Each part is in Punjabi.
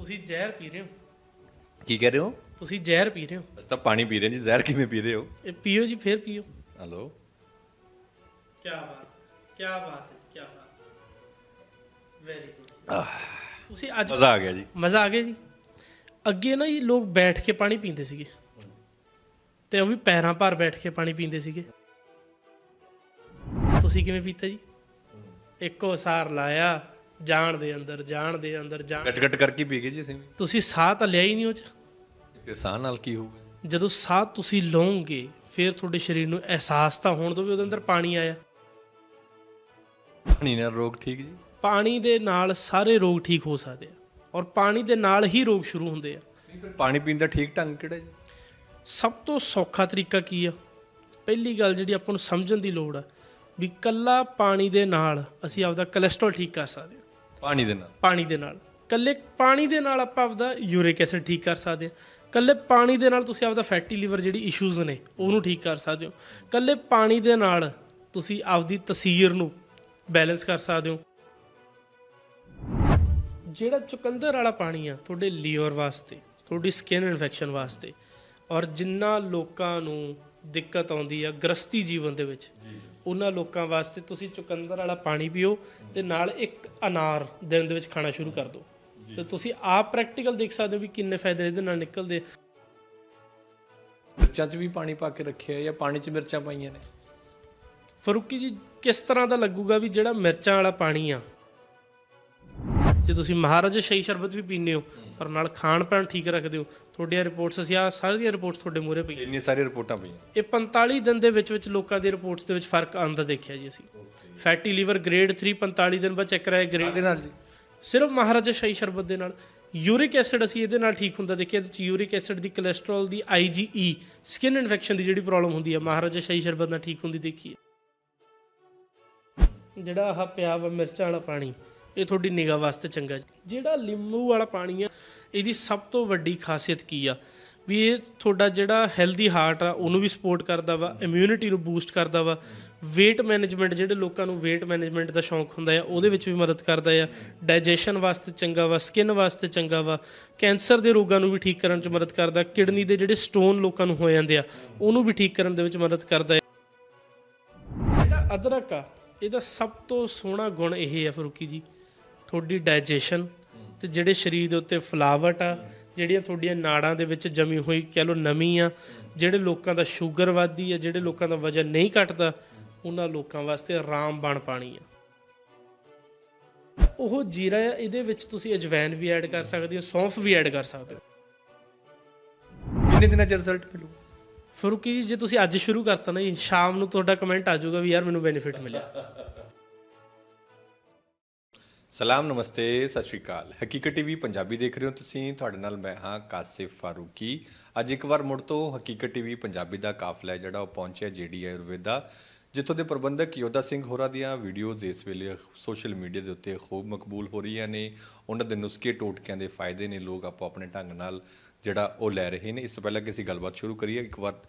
ਤੁਸੀਂ ਜ਼ਹਿਰ ਪੀ ਰਹੇ ਹੋ। ਕੀ ਕਹਿ ਰਹੇ ਹੋ? ਤੁਸੀਂ ਜ਼ਹਿਰ ਪੀ ਰਹੇ ਹੋ। ਅਸੀਂ ਤਾਂ ਪਾਣੀ ਪੀ ਰਹੇ ਹਾਂ ਜੀ। ਜ਼ਹਿਰ ਕਿਵੇਂ ਪੀ ਰਹੇ ਹੋ? ਇਹ ਪੀਓ ਜੀ ਫੇਰ ਪੀਓ। ਹਲੋ। ਕੀ ਬਾਤ ਕੀ ਬਾਤ ਹੈ ਕੀ ਬਾਤ। ਵੈਰੀ ਗੁੱਡ ਤੁਸੀਂ ਅੱਜ ਮਜ਼ਾ ਆ ਗਿਆ ਜੀ। ਮਜ਼ਾ ਆ ਗਿਆ ਜੀ। ਅੱਗੇ ਨਾ ਜੀ ਲੋਕ ਬੈਠ ਕੇ ਪਾਣੀ ਪੀਂਦੇ ਸੀਗੇ। ਤੇ ਉਹ ਵੀ ਪੈਰਾਂ ਭਾਰ ਬੈਠ ਕੇ ਪਾਣੀ ਪੀਂਦੇ ਸੀਗੇ। ਤੁਸੀਂ ਕਿਵੇਂ ਪੀਤਾ ਜੀ? ਇੱਕੋ ਸਾਰ ਲਾਇਆ। ਜਾਣ ਦੇ ਅੰਦਰ ਜਾਣ ਦੇ ਅੰਦਰ ਜਾਣ ਗਟ ਗਟ ਕਰਕੇ ਪੀ ਗਏ ਜੀ ਅਸੀਂ। ਤੁਸੀਂ ਸਾਹ ਤਾਂ ਲਿਆ ਹੀ ਨਹੀਂ ਉਹ ਚ? ਫਿਰ ਸਾਹ ਨਾਲ ਕੀ ਹੋਊਗਾ? ਜਦੋਂ ਸਾਹ ਤੁਸੀਂ ਲਓਗੇ ਫਿਰ ਤੁਹਾਡੇ ਸਰੀਰ ਨੂੰ ਅਹਿਸਾਸ ਤਾਂ ਹੋਣ ਦੋ ਵੀ ਉਹਦੇ ਅੰਦਰ ਪਾਣੀ ਆਇਆ। ਪਾਣੀ ਨਾਲ ਰੋਗ ਠੀਕ ਜੀ? ਪਾਣੀ ਦੇ ਨਾਲ ਸਾਰੇ ਰੋਗ ਠੀਕ ਹੋ ਸਕਦੇ ਆ ਔਰ ਪਾਣੀ ਦੇ ਨਾਲ ਹੀ ਰੋਗ ਸ਼ੁਰੂ ਹੁੰਦੇ ਆ। ਪਾਣੀ ਪੀਣ ਦਾ ਠੀਕ ਢੰਗ ਕਿਹੜਾ ਜੀ? ਸਭ ਤੋਂ ਸੌਖਾ ਤਰੀਕਾ ਕੀ ਆ? ਪਹਿਲੀ ਗੱਲ ਜਿਹੜੀ ਆਪਾਂ ਨੂੰ ਸਮਝਣ ਦੀ ਲੋੜ ਆ ਵੀ ਕੱਲਾ ਪਾਣੀ ਦੇ ਨਾਲ ਅਸੀਂ ਆਪਦਾ ਕੋਲੇਸਟ੍ਰੋਲ ਠੀਕ ਕਰ ਸਕਦੇ ਪਾਣੀ ਦੇ ਨਾਲ। ਪਾਣੀ ਦੇ ਨਾਲ। ਕੱਲੇ ਪਾਣੀ ਦੇ ਨਾਲ ਆਪਾਂ ਆਪਦਾ ਯੂਰਿਕ ਐਸਿਡ ਠੀਕ ਕਰ ਸਕਦੇ ਹਾਂ। ਕੱਲੇ ਪਾਣੀ ਦੇ ਨਾਲ ਤੁਸੀਂ ਆਪਦਾ ਫੈਟੀ ਲੀਵਰ ਜਿਹੜੀ ਇਸ਼ੂਜ਼ ਨੇ ਉਹਨੂੰ ਠੀਕ ਕਰ ਸਕਦੇ ਹੋ। ਕੱਲੇ ਪਾਣੀ ਦੇ ਨਾਲ ਤੁਸੀਂ ਆਪਦੀ ਤਸੀਰ ਨੂੰ ਬੈਲੈਂਸ ਕਰ ਸਕਦੇ ਹੋ। ਜਿਹੜਾ ਚੁਕੰਦਰ ਵਾਲਾ ਪਾਣੀ ਆ ਤੁਹਾਡੇ ਲੀਵਰ ਵਾਸਤੇ ਤੁਹਾਡੀ ਸਕਿਨ ਇਨਫੈਕਸ਼ਨ ਵਾਸਤੇ ਔਰ ਜਿੰਨਾ ਲੋਕਾਂ ਨੂੰ ਦਿੱਕਤ ਆਉਂਦੀ ਆ ਗ੍ਰਸਤੀ ਜੀਵਨ ਦੇ ਵਿੱਚ ਉਹਨਾਂ ਲੋਕਾਂ ਵਾਸਤੇ ਤੁਸੀਂ ਚੁਕੰਦਰ ਵਾਲਾ ਪਾਣੀ ਪੀਓ ਤੇ ਨਾਲ ਇੱਕ ਅਨਾਰ ਦਿਨ ਦੇ ਵਿੱਚ ਖਾਣਾ ਸ਼ੁਰੂ ਕਰ ਦਿਓ। ਤੇ ਤੁਸੀਂ ਆਪ ਪ੍ਰੈਕਟੀਕਲ ਦੇਖ ਸਕਦੇ ਹੋ ਵੀ ਕਿੰਨੇ ਫਾਇਦੇ ਇਹਦੇ ਨਾਲ ਨਿਕਲਦੇ। ਮਿਰਚਾਂ 'ਚ ਵੀ ਪਾਣੀ ਪਾ ਕੇ ਰੱਖਿਆ ਜਾਂ ਪਾਣੀ 'ਚ ਮਿਰਚਾਂ ਪਾਈਆਂ ਨੇ? ਫਰੂਕੀ ਜੀ ਕਿਸ ਤਰ੍ਹਾਂ ਦਾ ਲੱਗੂਗਾ ਵੀ ਜਿਹੜਾ ਮਿਰਚਾਂ ਵਾਲਾ ਪਾਣੀ ਆ? ਜੇ ਤੁਸੀਂ ਮਹਾਰਾਜਾ ਸ਼ਾਹੀ ਸ਼ਰਬਤ ਵੀ ਪੀਂਦੇ ਹੋ ਪਰ ਨਾਲ ਖਾਣ ਪਾਣ ਠੀਕ ਰੱਖਦੇ ਹੋ। ਤੁਹਾਡੀਆਂ ਰਿਪੋਰਟਸ ਅਸੀਂ ਆ ਸਾਰੀਆਂ ਰਿਪੋਰਟਸ ਤੁਹਾਡੇ ਮੂਹਰੇ ਪਈਆਂ। ਇੰਨੀਆਂ ਸਾਰੀਆਂ ਰਿਪੋਰਟਾਂ ਪਈਆਂ। ਇਹ 45 ਦਿਨ ਦੇ ਵਿੱਚ ਵਿੱਚ ਲੋਕਾਂ ਦੀ ਰਿਪੋਰਟਸ ਦੇ ਵਿੱਚ ਫ਼ਰਕ ਆਉਂਦਾ ਦੇਖਿਆ ਜੀ ਅਸੀਂ। ਫੈਟੀ ਲੀਵਰ ਗ੍ਰੇਡ 3 45 ਦਿਨ ਬਾਅਦ ਚੈੱਕ ਕਰਾਇਆ ਗ੍ਰੇਡ ਦੇ ਨਾਲ ਜੀ। ਸਿਰਫ ਮਹਾਰਾਜਾ ਸ਼ਾਹੀ ਸ਼ਰਬਤ ਦੇ ਨਾਲ। ਯੂਰਿਕ ਐਸਿਡ ਅਸੀਂ ਇਹਦੇ ਨਾਲ ਠੀਕ ਹੁੰਦਾ ਦੇਖਿਆ ਇਹਦੇ ਚ ਯੂਰਿਕ ਐਸਿਡ ਦੀ ਕੋਲੇਸਟ੍ਰੋਲ ਦੀ IgE ਸਕਿਨ ਇਨਫੈਕਸ਼ਨ ਦੀ ਜਿਹੜੀ ਪ੍ਰੋਬਲਮ ਹੁੰਦੀ ਹੈ ਮਹਾਰਾਜਾ ਸ਼ਾਹੀ ਸ਼ਰਬਤ ਨਾਲ ਠੀਕ ਹੁੰਦੀ ਦੇਖੀ ਜਿਹੜਾ ਆਹ ਪਿਆ ਵਾ ਮਿਰਚਾਂ ਵਾਲਾ ਪਾਣੀ ਇਹ ਤੁਹਾਡੀ ਨਿਗਾਹ ਵਾਸਤੇ ਚੰਗਾ ਜੀ। ਜਿਹੜਾ ਲਿੰਬੂ ਵਾਲਾ ਪਾਣੀ ਆ ਇਹਦੀ ਸਭ ਤੋਂ ਵੱਡੀ ਖਾਸੀਅਤ ਕੀ ਆ? ਵੀ ਇਹ ਤੁਹਾਡਾ ਜਿਹੜਾ ਹੈਲਦੀ ਹਾਰਟ ਆ, ਉਹਨੂੰ ਵੀ ਸਪੋਰਟ ਕਰਦਾ ਵਾ ਇਮਿਊਨਿਟੀ ਨੂੰ ਬੂਸਟ ਕਰਦਾ ਵਾ। weight ਮੈਨੇਜਮੈਂਟ ਜਿਹੜੇ ਲੋਕਾਂ ਨੂੰ weight ਮੈਨੇਜਮੈਂਟ ਦਾ ਸ਼ੌਂਕ ਹੁੰਦਾ ਆ, ਉਹਦੇ ਵਿੱਚ ਵੀ ਮਦਦ ਕਰਦਾ ਆ। ਡਾਈਜੈਸ਼ਨ ਵਾਸਤੇ ਚੰਗਾ ਵਾ ਸਕਿਨ ਵਾਸਤੇ ਚੰਗਾ ਵਾ। ਕੈਂਸਰ ਦੇ ਰੋਗਾਂ ਨੂੰ ਵੀ ਠੀਕ ਕਰਨ 'ਚ ਮਦਦ ਕਰਦਾ, ਕਿਡਨੀ ਦੇ ਜਿਹੜੇ ਸਟੋਨ ਲੋਕਾਂ ਨੂੰ ਹੋ ਜਾਂਦੇ ਆ, ਉਹਨੂੰ ਵੀ ਠੀਕ ਕਰਨ ਦੇ ਵਿੱਚ ਮਦਦ ਕਰਦਾ ਆ। ਜਿਹੜਾ ਅਦਰਕ ਆ, ਇਹਦਾ ਸਭ ਤੋਂ ਸੋਹਣਾ ਗੁਣ ਇਹ ਆ ਫਰੂਕੀ ਜੀ, ਤੁਹਾਡੀ ਡਾਈਜੈਸ਼ਨ ਤੇ ਜਿਹੜੇ ਸਰੀਰ ਦੇ ਉੱਤੇ ਫਲਾਵਟ ਆ ਜਿਹੜੀਆਂ ਤੁਹਾਡੀਆਂ ਨਾੜਾਂ ਦੇ ਵਿੱਚ ਜਮੀ ਹੋਈ ਕਹਿ ਲਓ ਨਮੀ ਆ ਜਿਹੜੇ ਲੋਕਾਂ ਦਾ ਸ਼ੂਗਰ ਵੱਧਦੀ ਆ ਜਿਹੜੇ ਲੋਕਾਂ ਦਾ ਵਜਨ ਨਹੀਂ ਘਟਦਾ ਉਹਨਾਂ ਲੋਕਾਂ ਵਾਸਤੇ ਰਾਮਬਾਣ ਪਾਣੀ ਆ। ਉਹ ਜੀਰਾ ਆ ਇਹਦੇ ਵਿੱਚ ਤੁਸੀਂ ਅਜਵੈਨ ਵੀ ਐਡ ਕਰ ਸਕਦੇ ਹੋ ਸੌਂਫ ਵੀ ਐਡ ਕਰ ਸਕਦੇ ਹੋ। ਕਿੰਨੇ ਦਿਨਾਂ 'ਚ ਰਿਜ਼ਲਟ ਮਿਲੂ ਫਰੂਕੀ ਜੀ ਜੇ ਤੁਸੀਂ ਅੱਜ ਸ਼ੁਰੂ ਕਰਤਾ ਨਾ ਜੀ ਸ਼ਾਮ ਨੂੰ ਤੁਹਾਡਾ ਕਮੈਂਟ ਆ ਜਾਊਗਾ ਵੀ ਯਾਰ ਮੈਨੂੰ ਬੈਨੀਫਿਟ ਮਿਲਿਆ। ਸਲਾਮ, ਨਮਸਤੇ, ਸਤਿ ਸ਼੍ਰੀ ਅਕਾਲ। ਹਕੀਕਤ ਟੀਵੀ ਪੰਜਾਬੀ ਦੇਖ ਰਹੇ ਹੋ ਤੁਸੀਂ। ਤੁਹਾਡੇ ਨਾਲ ਮੈਂ ਹਾਂ ਕਾਸਿਫ ਫਾਰੂਕੀ। ਅੱਜ ਇੱਕ ਵਾਰ ਮੁੜ ਤੋਂ ਹਕੀਕਤ ਟੀਵੀ ਪੰਜਾਬੀ ਦਾ ਕਾਫਲਾ ਹੈ, ਜਿਹੜਾ ਉਹ ਪਹੁੰਚਿਆ ਜੀਡੀ ਆਯੁਰਵੇਦਾ, ਜਿੱਥੋਂ ਦੇ ਪ੍ਰਬੰਧਕ ਯੋਧਾ ਸਿੰਘ ਹੋਰਾਂ ਦੀਆਂ ਵੀਡੀਓਜ਼ ਇਸ ਵੇਲੇ ਸੋਸ਼ਲ ਮੀਡੀਆ ਦੇ ਉੱਤੇ ਖੂਬ ਮਕਬੂਲ ਹੋ ਰਹੀਆਂ ਨੇ। ਉਹਨਾਂ ਦੇ ਨੁਸਖੇ ਟੋਟਕਿਆਂ ਦੇ ਫਾਇਦੇ ਨੇ। ਲੋਕ ਆਪੋ ਆਪਣੇ ਢੰਗ ਨਾਲ ਜਿਹੜਾ ਉਹ ਲੈ ਰਹੇ ਨੇ। ਇਸ ਤੋਂ ਪਹਿਲਾਂ ਕਿ ਅਸੀਂ ਗੱਲਬਾਤ ਸ਼ੁਰੂ ਕਰੀਏ, ਇੱਕ ਵਾਰ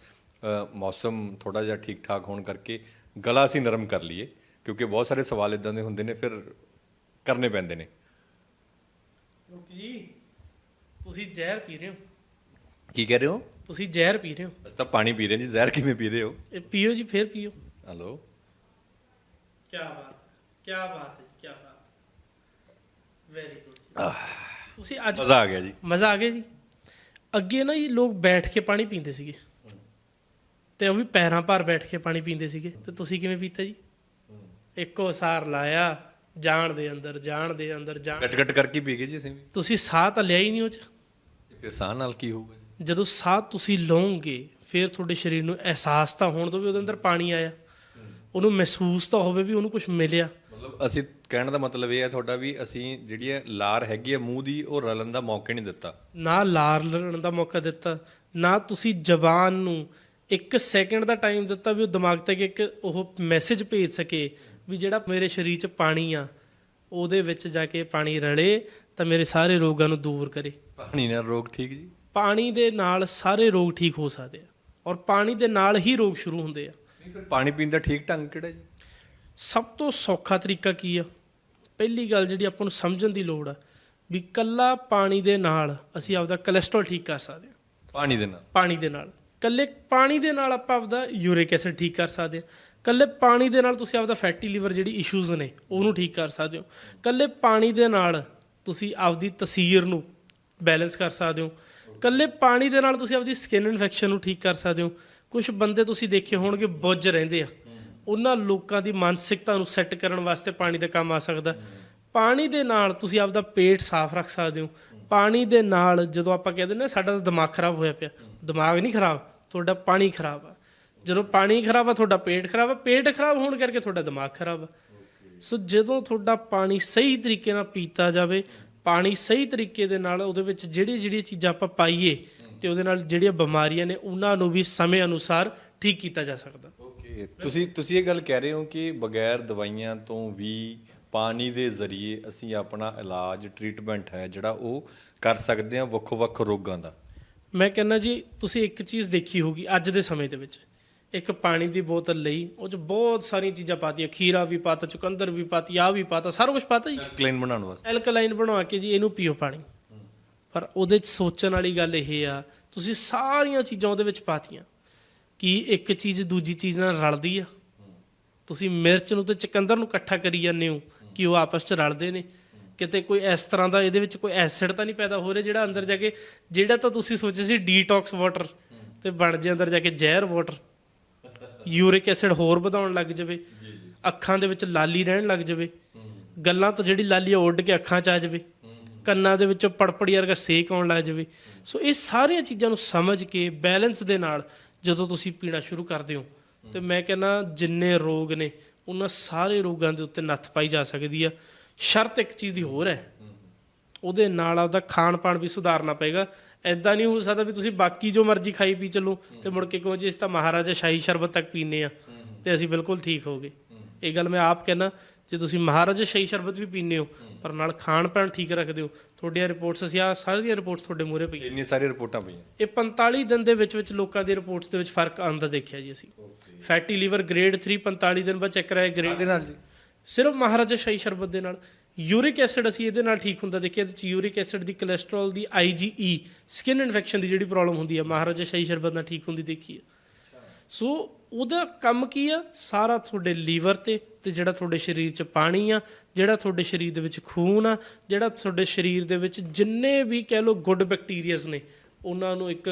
ਮੌਸਮ ਥੋੜਾ ਜਿਹਾ ਠੀਕ ਠਾਕ ਹੋਣ ਕਰਕੇ ਗਲਾ ਅਸੀਂ ਨਰਮ ਕਰ ਲਈਏ, ਕਿਉਂਕਿ ਬਹੁਤ ਸਾਰੇ ਸਵਾਲ ਇਦਾਂ ਦੇ ਹੁੰਦੇ ਨੇ। ਫਿਰ ਕਰਨੇ ਪੈਂਦੇ ਨੇ। ਫਰੂਕੀ ਜੀ ਤੁਸੀਂ ਜ਼ਹਿਰ ਪੀ ਰਹੇ ਹੋ। ਕੀ ਕਹਿ ਰਹੇ ਹੋ? ਤੁਸੀਂ ਜ਼ਹਿਰ ਪੀ ਰਹੇ ਹੋ। ਅਸੀਂ ਤਾਂ ਪਾਣੀ ਪੀ ਰਹੇ ਜੀ ਜ਼ਹਿਰ ਕਿਵੇਂ ਪੀ ਰਹੇ ਹੋ? ਇਹ ਪੀਓ ਜੀ ਫੇਰ ਪੀਓ। ਹਲੋ। ਕੀ ਬਾਤ ਕੀ ਬਾਤ ਹੈ ਕੀ ਬਾਤ। ਵੈਰੀ ਗੁੱਡ ਤੁਸੀਂ ਅੱਜ ਮਜ਼ਾ ਆ ਗਿਆ ਜੀ। ਮਜ਼ਾ ਆ ਗਿਆ ਜੀ। ਅੱਗੇ ਨਾ ਜੀ ਲੋਕ ਬੈਠ ਕੇ ਪਾਣੀ ਪੀਂਦੇ ਸੀਗੇ। ਤੇ ਉਹ ਵੀ ਪੈਰਾਂ ਭਾਰ ਬੈਠ ਕੇ ਪਾਣੀ ਪੀਂਦੇ ਸੀਗੇ। ਤੇ ਤੁਸੀਂ ਕਿਵੇਂ ਪੀਤਾ ਜੀ? ਇੱਕੋ ਸਾਰ ਲਾਇਆ। ਜਾਣ ਦੇ ਅੰਦਰ ਜਾਣ ਦੇ ਅੰਦਰ ਜਾਣ ਗਟ ਗਟ ਕਰਕੇ ਪੀ ਗਏ ਜੀ ਅਸੀਂ ਵੀ। ਤੁਸੀਂ ਸਾਹ ਤਾਂ ਲਿਆ ਹੀ ਨਹੀਂ ਉਹ ਚ? ਫਿਰ ਸਾਹ ਨਾਲ ਕੀ ਹੋਊਗਾ ਜੀ? ਜਦੋਂ ਸਾਹ ਤੁਸੀਂ ਲਓਗੇ ਫਿਰ ਤੁਹਾਡੇ ਸਰੀਰ ਨੂੰ ਅਹਿਸਾਸ ਤਾਂ ਹੋਣ ਦੋ ਵੀ ਉਹਦੇ ਅੰਦਰ ਪਾਣੀ ਆਇਆ। ਉਹਨੂੰ ਮਹਿਸੂਸ ਤਾਂ ਹੋਵੇ ਵੀ ਉਹਨੂੰ ਕੁਝ ਮਿਲਿਆ। ਮਤਲਬ ਅਸੀਂ ਕਹਿਣ ਦਾ ਮਤਲਬ ਇਹ ਹੈ ਤੁਹਾਡਾ ਵੀ ਅਸੀਂ ਜਿਹੜੀ ਇਹ ਲਾਰ ਹੈਗੀ ਹੈ ਮੂੰਹ ਦੀ ਉਹ ਰਲਣ ਦਾ ਮੌਕਾ ਨਹੀਂ ਦਿੱਤਾ। ਨਾ ਲਾਰ ਲੜਨ ਦਾ ਮੌਕਾ ਦਿੱਤਾ ਨਾ ਤੁਸੀਂ ਜ਼ਬਾਨ ਨੂੰ ਇੱਕ ਸੈਕਿੰਡ ਦਾ ਟਾਈਮ ਦਿੱਤਾ ਵੀ ਉਹ ਦਿਮਾਗ ਤੱਕ ਇੱਕ ਉਹ ਮੈਸੇਜ ਭੇਜ ਸਕੇ ਵੀ ਜਿਹੜਾ ਮੇਰੇ ਸਰੀਰ 'ਚ ਪਾਣੀ ਆ ਉਹਦੇ ਵਿੱਚ ਜਾ ਕੇ ਪਾਣੀ ਰਲੇ ਤਾਂ ਮੇਰੇ ਸਾਰੇ ਰੋਗਾਂ ਨੂੰ ਦੂਰ ਕਰੇ। ਪਾਣੀ ਨਾਲ ਰੋਗ ਠੀਕ ਜੀ? ਪਾਣੀ ਦੇ ਨਾਲ ਸਾਰੇ ਰੋਗ ਠੀਕ ਹੋ ਸਕਦੇ ਆ ਔਰ ਪਾਣੀ ਦੇ ਨਾਲ ਹੀ ਰੋਗ ਸ਼ੁਰੂ ਹੁੰਦੇ ਆ। ਪਾਣੀ ਪੀਣ ਦਾ ਠੀਕ ਢੰਗ ਕਿਹੜਾ ਜੀ? ਸਭ ਤੋਂ ਸੌਖਾ ਤਰੀਕਾ ਕੀ ਆ? ਪਹਿਲੀ ਗੱਲ ਜਿਹੜੀ ਆਪਾਂ ਨੂੰ ਸਮਝਣ ਦੀ ਲੋੜ ਆ ਵੀ ਕੱਲਾ ਪਾਣੀ ਦੇ ਨਾਲ ਅਸੀਂ ਆਪਦਾ ਕੋਲੇਸਟ੍ਰੋਲ ਠੀਕ ਕਰ ਸਕਦੇ ਹਾਂ ਪਾਣੀ ਦੇ ਨਾਲ? ਪਾਣੀ ਦੇ ਨਾਲ। ਕੱਲੇ ਪਾਣੀ ਦੇ ਨਾਲ ਆਪਾਂ ਆਪਦਾ ਯੂਰਿਕ ਐਸਿਡ ਠੀਕ ਕਰ ਸਕਦੇ ਹਾਂ ਕੱਲੇ ਪਾਣੀ ਦੇ ਨਾਲ ਤੁਸੀਂ ਆਪਦਾ ਫੈਟੀ ਲੀਵਰ ਜਿਹੜੀ ਇਸ਼ੂਜ਼ ਨੇ, ਉਹਨੂੰ ਠੀਕ ਕਰ ਸਕਦੇ ਹੋ। ਕੱਲੇ ਪਾਣੀ ਦੇ ਨਾਲ ਤੁਸੀਂ ਆਪਦੀ ਤਸੀਰ ਨੂੰ ਬੈਲੈਂਸ ਕਰ ਸਕਦੇ ਹੋ। ਕੱਲੇ ਪਾਣੀ ਦੇ ਨਾਲ ਤੁਸੀਂ ਆਪਦੀ ਸਕਿਨ ਇਨਫੈਕਸ਼ਨ ਨੂੰ ਠੀਕ ਕਰ ਸਕਦੇ ਹੋ। ਕੁਝ ਬੰਦੇ ਤੁਸੀਂ ਦੇਖੇ ਹੋਣਗੇ, ਬੁੱਝ ਰਹਿੰਦੇ ਆ। ਉਹਨਾਂ ਲੋਕਾਂ ਦੀ ਮਾਨਸਿਕਤਾ ਨੂੰ ਸੈੱਟ ਕਰਨ ਵਾਸਤੇ ਪਾਣੀ ਦਾ ਕੰਮ ਆ ਸਕਦਾ। ਪਾਣੀ ਦੇ ਨਾਲ ਤੁਸੀਂ ਆਪਦਾ ਪੇਟ ਸਾਫ਼ ਰੱਖ ਸਕਦੇ ਹੋ। ਪਾਣੀ ਦੇ ਨਾਲ ਜਦੋਂ ਆਪਾਂ ਕਹਿੰਦੇ ਨੇ ਸਾਡਾ ਤਾਂ ਦਿਮਾਗ ਖਰਾਬ ਹੋਇਆ ਪਿਆ। ਦਿਮਾਗ ਨਹੀਂ ਖਰਾਬ, ਤੁਹਾਡਾ ਪਾਣੀ ਖਰਾਬ ਆ। ਜਦੋਂ ਪਾਣੀ ਖਰਾਬ ਆ ਤੁਹਾਡਾ ਪੇਟ ਖਰਾਬ ਆ ਪੇਟ ਖਰਾਬ ਹੋਣ ਕਰਕੇ ਤੁਹਾਡਾ ਦਿਮਾਗ ਖਰਾਬ ਆ। ਸੋ ਜਦੋਂ ਤੁਹਾਡਾ ਪਾਣੀ ਸਹੀ ਤਰੀਕੇ ਨਾਲ ਪੀਤਾ ਜਾਵੇ ਪਾਣੀ ਸਹੀ ਤਰੀਕੇ ਦੇ ਨਾਲ ਉਹਦੇ ਵਿੱਚ ਜਿਹੜੀ ਜਿਹੜੀਆਂ ਚੀਜ਼ਾਂ ਆਪਾਂ ਪਾਈਏ ਤੇ ਉਹਦੇ ਨਾਲ ਜਿਹੜੀਆਂ ਬਿਮਾਰੀਆਂ ਨੇ ਉਹਨਾਂ ਨੂੰ ਵੀ ਸਮੇਂ ਅਨੁਸਾਰ ਠੀਕ ਕੀਤਾ ਜਾ ਸਕਦਾ। ਓਕੇ ਤੁਸੀਂ ਤੁਸੀਂ ਇਹ ਗੱਲ ਕਹਿ ਰਹੇ ਹੋ ਕਿ ਬਗੈਰ ਦਵਾਈਆਂ ਤੋਂ ਵੀ ਪਾਣੀ ਦੇ ਜ਼ਰੀਏ ਅਸੀਂ ਆਪਣਾ ਇਲਾਜ ਟ੍ਰੀਟਮੈਂਟ ਹੈ ਜਿਹੜਾ ਉਹ ਕਰ ਸਕਦੇ ਹਾਂ ਵੱਖੋ-ਵੱਖ ਰੋਗਾਂ ਦਾ। ਮੈਂ ਕਹਿੰਦਾ ਜੀ ਤੁਸੀਂ ਇੱਕ ਚੀਜ਼ ਦੇਖੀ ਹੋਗੀ ਅੱਜ ਦੇ ਸਮੇਂ ਦੇ ਵਿੱਚ। ਇੱਕ ਪਾਣੀ ਦੀ ਬੋਤਲ ਲਈ ਉਹ ਚ ਬਹੁਤ ਸਾਰੀਆਂ ਚੀਜ਼ਾਂ ਪਾਤੀਆਂ ਖੀਰਾ ਵੀ ਪਾਤਾ ਚੁਕੰਦਰ ਵੀ ਪਾਤੀ ਆ ਵੀ ਪਾਤਾ ਸਾਰਾ ਕੁਝ ਪਾਤਾ ਜੀ। ਕਲੀਨ ਬਣਾਉਣ ਵਾਸਤੇ। ਐਲਕਲਾਈਨ ਬਣਵਾ ਕੇ ਜੀ ਇਹਨੂੰ ਪੀਓ ਪਾਣੀ। ਪਰ ਉਹਦੇ ਚ ਸੋਚਣ ਵਾਲੀ ਗੱਲ ਇਹ ਆ ਤੁਸੀਂ ਸਾਰੀਆਂ ਚੀਜ਼ਾਂ ਉਹਦੇ ਵਿੱਚ ਪਾਤੀਆਂ ਕੀ ਇੱਕ ਚੀਜ਼ ਦੂਜੀ ਚੀਜ਼ ਨਾਲ ਰਲਦੀ ਆ। ਤੁਸੀਂ ਮਿਰਚ ਨੂੰ ਤੇ ਚਕੰਦਰ ਨੂੰ ਇਕੱਠਾ ਕਰੀ ਜਾਂਦੇ ਹੋ ਕਿ ਉਹ ਆਪਸ ਚ ਰਲਦੇ ਨੇ। ਕਿਤੇ ਕੋਈ ਇਸ ਤਰ੍ਹਾਂ ਦਾ ਇਹਦੇ ਵਿੱਚ ਕੋਈ ਐਸਿਡ ਤਾਂ ਨਹੀਂ ਪੈਦਾ ਹੋ ਰਿਹਾ ਜਿਹੜਾ ਅੰਦਰ ਜਾ ਕੇ ਜਿਹੜਾ ਤਾਂ ਤੁਸੀਂ ਸੋਚੇ ਸੀ ਡੀਟੌਕਸ ਵਾਟਰ ਤੇ ਬਣ ਜੇ ਅੰਦਰ ਜਾ ਕੇ ਜ਼ਹਿਰ ਵਾਟਰ ਯੂਰਿਕ ਐਸਿਡ ਹੋਰ ਵਧਾਉਣ ਲੱਗ ਜਾਵੇ ਅੱਖਾਂ ਦੇ ਵਿੱਚ ਲਾਲੀ ਰਹਿਣ ਲੱਗ ਜਾਵੇ ਗੱਲਾਂ ਤੋਂ ਜਿਹੜੀ ਲਾਲੀ ਉੱਡ ਕੇ ਅੱਖਾਂ 'ਚ ਆ ਜਾਵੇ ਕੰਨਾਂ ਦੇ ਵਿੱਚੋਂ ਪੜਪੜੀ ਵਰਗਾ ਸੇਕ ਆਉਣ ਲੱਗ ਜਾਵੇ। ਸੋ ਇਹ ਸਾਰੀਆਂ ਚੀਜ਼ਾਂ ਨੂੰ ਸਮਝ ਕੇ ਬੈਲੈਂਸ ਦੇ ਨਾਲ ਜਦੋਂ ਤੁਸੀਂ ਪੀਣਾ ਸ਼ੁਰੂ ਕਰਦੇ ਹੋ ਤੇ ਮੈਂ ਕਹਿੰਦਾ ਜਿੰਨੇ ਰੋਗ ਨੇ ਉਹਨਾਂ ਸਾਰੇ ਰੋਗਾਂ ਦੇ ਉੱਤੇ ਨੱਥ ਪਾਈ ਜਾ ਸਕਦੀ ਆ। ਸ਼ਰਤ ਇੱਕ ਚੀਜ਼ ਦੀ ਹੋਰ ਹੈ। ਉਹਦੇ ਨਾਲ ਆਪਦਾ ਖਾਣ ਪਾਣ ਵੀ ਸੁਧਾਰਨਾ ਪਏਗਾ। ਐਦਾਂ ਨਹੀਂ ਹੋ ਸਕਦਾ ਵੀ ਤੁਸੀਂ ਬਾਕੀ ਜੋ ਮਰਜ਼ੀ ਖਾਈ ਪੀ ਚੱਲੋ ਤੇ ਮੁੜ ਕੇ ਕਹੋ ਜੀ ਇਸ ਤਾਂ ਮਹਾਰਾਜਾ ਸ਼ਾਹੀ ਸ਼ਰਬਤ ਤੱਕ ਪੀਨੇ ਆ ਤੇ ਅਸੀਂ ਬਿਲਕੁਲ ਠੀਕ ਹੋ ਗਏ। ਇਹ ਗੱਲ ਮੈਂ ਆਪ ਕਹਿਣਾ ਜੇ ਤੁਸੀਂ ਮਹਾਰਾਜਾ ਸ਼ਾਹੀ ਸ਼ਰਬਤ ਵੀ ਪੀਨੇ ਹੋ ਪਰ ਨਾਲ ਖਾਣ ਪਾਣ ਠੀਕ ਰੱਖਦੇ ਹੋ ਤੁਹਾਡੀਆਂ ਰਿਪੋਰਟਸ ਅਸੀਂ ਆ ਸਾਰੀਆਂ ਰਿਪੋਰਟਸ ਤੁਹਾਡੇ ਮੂਹਰੇ ਪਈਆਂ। ਇੰਨੀ ਸਾਰੀ ਰਿਪੋਰਟਾਂ ਪਈਆਂ। ਇਹ 45 ਦਿਨ ਦੇ ਵਿੱਚ ਵਿੱਚ ਲੋਕਾਂ ਦੀ ਰਿਪੋਰਟਸ ਦੇ ਵਿੱਚ ਫ਼ਰਕ ਆਉਂਦਾ ਦੇਖਿਆ ਜੀ ਅਸੀਂ। ਫੈਟੀ ਲੀਵਰ ਗ੍ਰੇਡ 3 45 ਦਿਨ ਬਾਅਦ ਚੈੱਕ ਕਰਾਇਆ ਗ੍ਰੇਡ ਦੇ ਨਾਲ ਜੀ ਸਿਰਫ ਮਹਾਰਾਜਾ ਸ਼ਾਹੀ ਸ਼ਰਬਤ ਦੇ ਨਾਲ। ਯੂਰਿਕ ਐਸਿਡ ਅਸੀਂ ਇਹਦੇ ਨਾਲ ਠੀਕ ਹੁੰਦਾ, ਦੇਖਿਆ ਇਹਦੇ ਚ ਯੂਰਿਕ ਐਸਿਡ ਦੀ ਕੋਲੇਸਟ੍ਰੋਲ ਦੀ ਆਈਜੀਈ ਸਕਿਨ ਇਨਫੈਕਸ਼ਨ ਦੀ ਜਿਹੜੀ ਪ੍ਰੋਬਲਮ ਹੁੰਦੀ ਹੈ ਮਹਾਰਾਜਾ ਸ਼ਾਹੀ ਸ਼ਰਬਤ ਨਾਲ ਠੀਕ ਹੁੰਦੀ ਦੇਖੀ ਹੈ ਸੋ ਉਹਦਾ ਕੰਮ ਕੀ ਆ? ਸਾਰਾ ਤੁਹਾਡੇ ਲੀਵਰ ਤੇ ਤੇ ਜਿਹੜਾ ਤੁਹਾਡੇ ਸਰੀਰ 'ਚ ਪਾਣੀ ਆ, ਜਿਹੜਾ ਤੁਹਾਡੇ ਸਰੀਰ ਦੇ ਵਿੱਚ ਖੂਨ ਆ, ਜਿਹੜਾ ਤੁਹਾਡੇ ਸਰੀਰ ਦੇ ਵਿੱਚ ਜਿੰਨੇ ਵੀ ਕਹਿ ਲਓ ਗੁੱਡ ਬੈਕਟੀਰੀਆਜ਼ ਨੇ, ਉਹਨਾਂ ਨੂੰ ਇੱਕ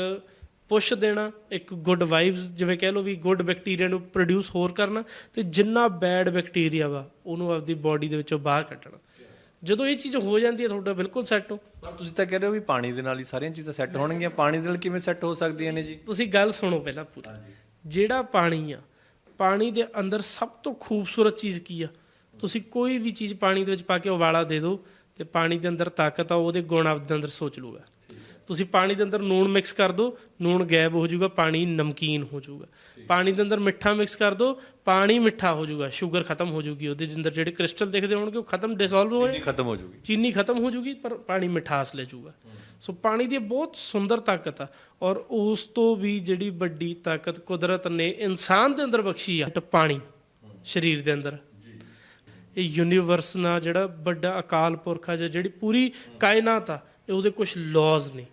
ਪੁਸ਼ ਦੇਣਾ, ਇੱਕ ਗੁੱਡ ਵਾਈਬਸ ਜਿਵੇਂ ਕਹਿ ਲਓ ਵੀ ਗੁੱਡ ਬੈਕਟੀਰੀਆ ਨੂੰ ਪ੍ਰੋਡਿਊਸ ਹੋਰ ਕਰਨਾ ਤੇ ਜਿੰਨਾ ਬੈਡ ਬੈਕਟੀਰੀਆ ਵਾ, ਉਹਨੂੰ ਆਪਦੀ ਬਾਡੀ ਦੇ ਵਿੱਚੋਂ ਬਾਹਰ ਕੱਢਣਾ। ਜਦੋਂ ਇਹ ਚੀਜ਼ ਹੋ ਜਾਂਦੀ ਹੈ ਤੁਹਾਡਾ ਬਿਲਕੁਲ ਸੈੱਟ ਹੋ। ਪਰ ਤੁਸੀਂ ਤਾਂ ਕਹਿ ਰਹੇ ਹੋ ਵੀ ਪਾਣੀ ਦੇ ਨਾਲ ਹੀ ਸਾਰੀਆਂ ਚੀਜ਼ਾਂ ਸੈੱਟ ਹੋਣਗੀਆਂ। ਪਾਣੀ ਦੇ ਨਾਲ ਕਿਵੇਂ ਸੈੱਟ ਹੋ ਸਕਦੀਆਂ ਨੇ ਜੀ? ਤੁਸੀਂ ਗੱਲ ਸੁਣੋ ਪਹਿਲਾਂ ਪੂਰੀ। ਜਿਹੜਾ ਪਾਣੀ ਆ ਪਾਣੀ ਦੇ ਅੰਦਰ ਸਭ ਤੋਂ ਖੂਬਸੂਰਤ ਚੀਜ਼ ਕੀ ਆ? ਤੁਸੀਂ ਕੋਈ ਵੀ ਚੀਜ਼ ਪਾਣੀ ਦੇ ਵਿੱਚ ਪਾ ਕੇ ਉਬਾਲਾ ਦੇ ਦਿਓ ਤੇ ਪਾਣੀ ਦੇ ਅੰਦਰ ਤਾਕਤ ਆ ਉਹਦੇ ਗੁਣ ਆਪਦੇ ਅੰਦਰ ਸੋਚ ਲੂਗਾ ਤੁਸੀਂ ਪਾਣੀ ਦੇ ਅੰਦਰ ਨੂਣ ਮਿਕਸ ਕਰ ਦਿਓ ਨੂਣ ਗਾਇਬ ਹੋ ਜਾਊਗਾ ਪਾਣੀ ਨਮਕੀਨ ਹੋ ਜਾਊਗਾ। ਪਾਣੀ ਦੇ ਅੰਦਰ ਮਿੱਠਾ ਮਿਕਸ ਕਰ ਦਿਓ ਪਾਣੀ ਮਿੱਠਾ ਹੋ ਜਾਊਗਾ ਸ਼ੂਗਰ ਖਤਮ ਹੋ ਜਾਊਗੀ ਉਹਦੇ ਅੰਦਰ ਜਿਹੜੇ ਕ੍ਰਿਸਟਲ ਦਿਖਦੇ ਹੋਣਗੇ ਉਹ ਖਤਮ ਡਿਸੋਲਵ ਹੋ ਨਹੀਂ ਖਤਮ ਹੋ ਜੂਗੀ ਚੀਨੀ ਖਤਮ ਹੋ ਜੂਗੀ ਪਰ ਪਾਣੀ ਮਿਠਾਸ ਲੈ ਜਾਊਗਾ। ਸੋ ਪਾਣੀ ਦੀ ਬਹੁਤ ਸੁੰਦਰ ਤਾਕਤ ਆ ਔਰ ਉਸ ਤੋਂ ਵੀ ਜਿਹੜੀ ਵੱਡੀ ਤਾਕਤ ਕੁਦਰਤ ਨੇ ਇਨਸਾਨ ਦੇ ਅੰਦਰ ਬਖਸ਼ੀ ਆ ਪਾਣੀ ਸਰੀਰ ਦੇ ਅੰਦਰ। ਇਹ ਯੂਨੀਵਰਸ ਨਾਲ ਜਿਹੜਾ ਵੱਡਾ ਅਕਾਲ ਪੁਰਖ ਆ ਜਾਂ ਜਿਹੜੀ ਪੂਰੀ ਕਾਇਨਾਤ ਆ ਇਹ ਉਹਦੇ ਕੁਝ ਲਾਜ਼ ਨੇ।